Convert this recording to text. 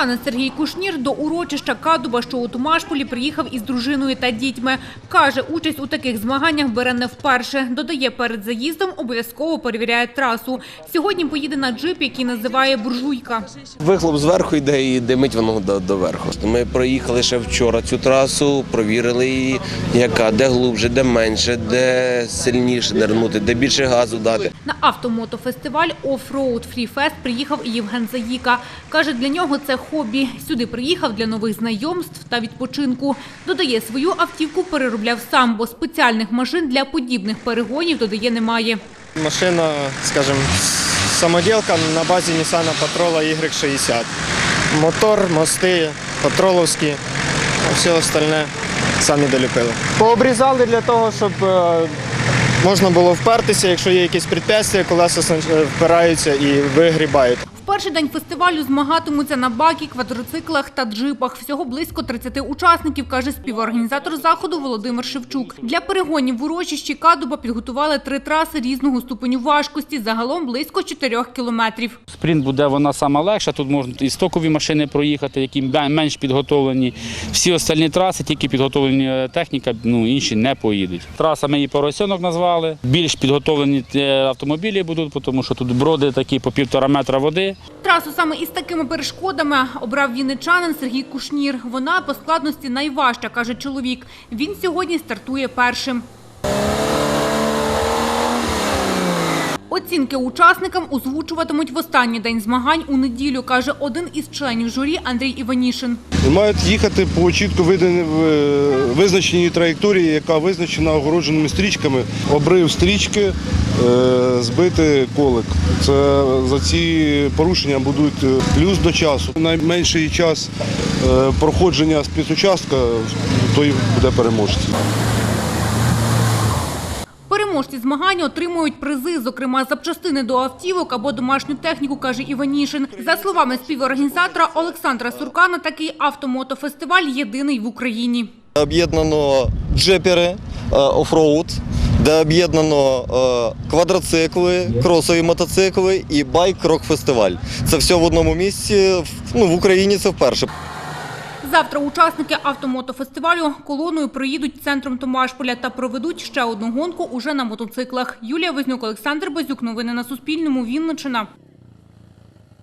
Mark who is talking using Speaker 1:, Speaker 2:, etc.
Speaker 1: Вінничанин Сергій Кушнір до урочища Кадуба, що у Томашполі, приїхав із дружиною та дітьми. Каже, участь у таких змаганнях бере не вперше. Додає, перед заїздом обов'язково перевіряє трасу. Сьогодні поїде на джип, який називає «Буржуйка».
Speaker 2: Вихлоп зверху йде і димить воно до, до верху. Ми проїхали ще вчора цю трасу, провірили її, яка де глубже, де менше, де сильніше нирнути, де більше газу дати.
Speaker 1: На автомотофестиваль Offroad Free Fest приїхав і Євген Заїка. Каже, для нього це хобі. Сюди приїхав для нових знайомств та відпочинку. Додає, свою автівку переробляв сам, бо спеціальних машин для подібних перегонів, додає, немає.
Speaker 3: Машина, скажем, самоділка на базі Nissan Patrol Y60. Мотор, мости, патроловські, а все остальне самі доліпили. Пообрізали для того, щоб е, можна було впертися, якщо є якісь препятствия, колеса впираються і вигрібають.
Speaker 1: Перший день фестивалю змагатимуться на бакі, квадроциклах та джипах. Всього близько 30 учасників, каже співорганізатор заходу Володимир Шевчук. Для перегонів в урочищі Кадуба підготували три траси різного ступеню важкості, загалом близько 4 кілометрів.
Speaker 4: Спринт буде вона сама легша. Тут можна і стокові машини проїхати, які менш підготовлені. Всі остальні траси, тільки підготовлені е, техніка, ну інші не поїдуть. Траса ми її поросенок назвали. Більш підготовлені е, автомобілі будуть, тому що тут броди такі по півтора метра води.
Speaker 1: Трасу саме із такими перешкодами обрав вінничанин Сергій Кушнір. Вона по складності найважча, каже чоловік. Він сьогодні стартує першим. Оцінки учасникам озвучуватимуть в останній день змагань у неділю, каже один із членів журі Андрій Іванішин.
Speaker 5: Мають їхати по чітко в- визначеній траєкторії, яка визначена огородженими стрічками. Обрив стрічки, е, збити колик. Це за ці порушення будуть е, плюс до часу. Найменший час е, проходження спецучастка, той буде переможцем.
Speaker 1: Переможці змагань отримують призи, зокрема запчастини до автівок або домашню техніку, каже Іванішин. За словами співорганізатора Олександра Суркана, такий автомотофестиваль єдиний в Україні.
Speaker 6: об'єднано джепери е, офроуд, де об'єднано е, квадроцикли, кросові мотоцикли і байк-рок фестиваль. Це все в одному місці. Ну, в Україні це вперше.
Speaker 1: Завтра учасники автомотофестивалю колоною проїдуть центром Томашполя та проведуть ще одну гонку уже на мотоциклах. Юлія Вознюк, Олександр Базюк. Новини на Суспільному. Вінниччина.